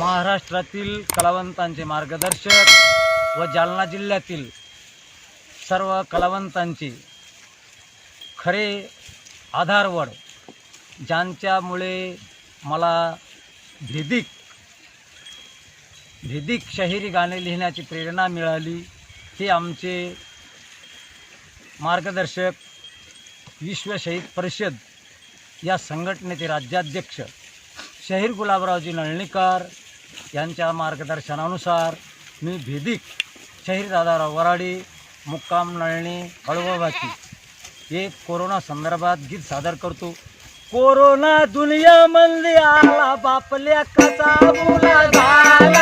महाराष्ट्रातील कलावंतांचे मार्गदर्शक व जालना जिल्ह्यातील सर्व कलावंतांचे खरे आधारवड ज्यांच्यामुळे मला भेदिक भेदिक शहिरी गाणे लिहिण्याची प्रेरणा मिळाली हे आमचे मार्गदर्शक विश्वशहीद परिषद या संघटनेचे राज्याध्यक्ष शहीर गुलाबरावजी नळणीकर यांच्या मार्गदर्शनानुसार मी भेदिक शहीर दादाराव वराडी मुक्काम नळणी हळवभाती एक कोरोना संदर्भात गीत सादर करतो. कोरोना दुनिया मंदी आला बापल्या कसा मुला झाला?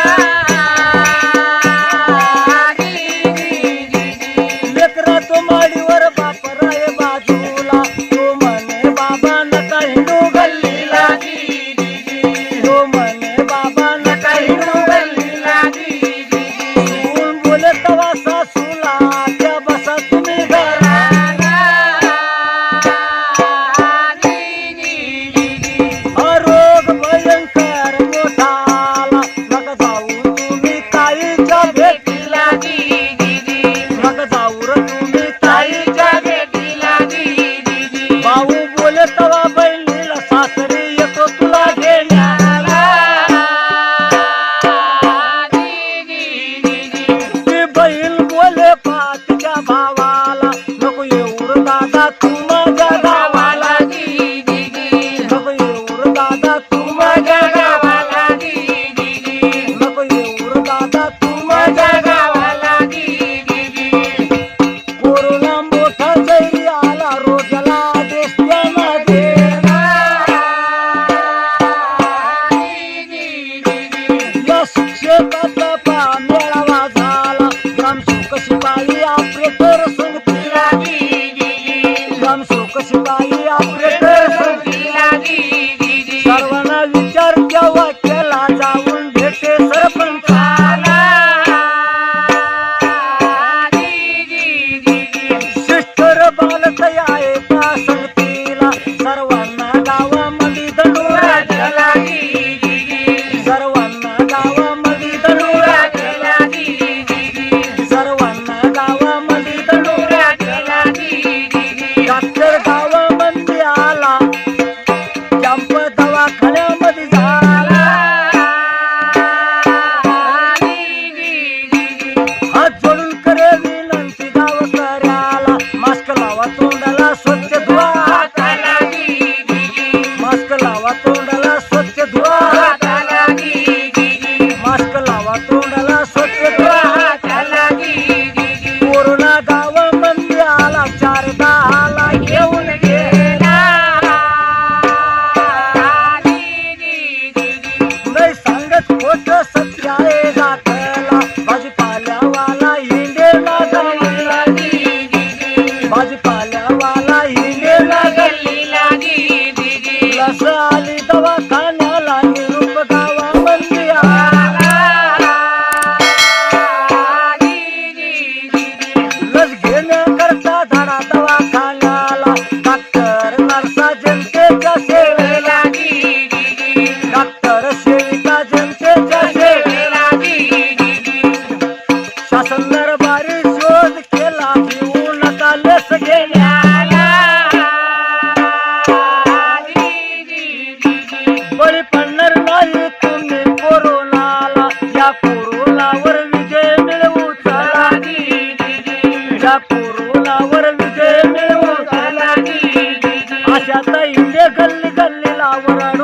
Maria, pretor, sangue কত ಹಿಂದೆ ಗಲ್ಲಿ ಗಲ್ಲಿಲ ಅವರ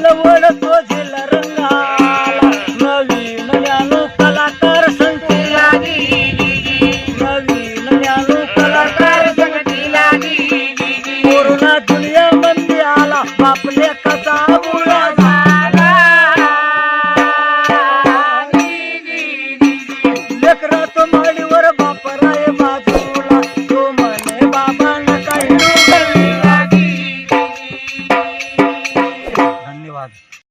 la buena suerte.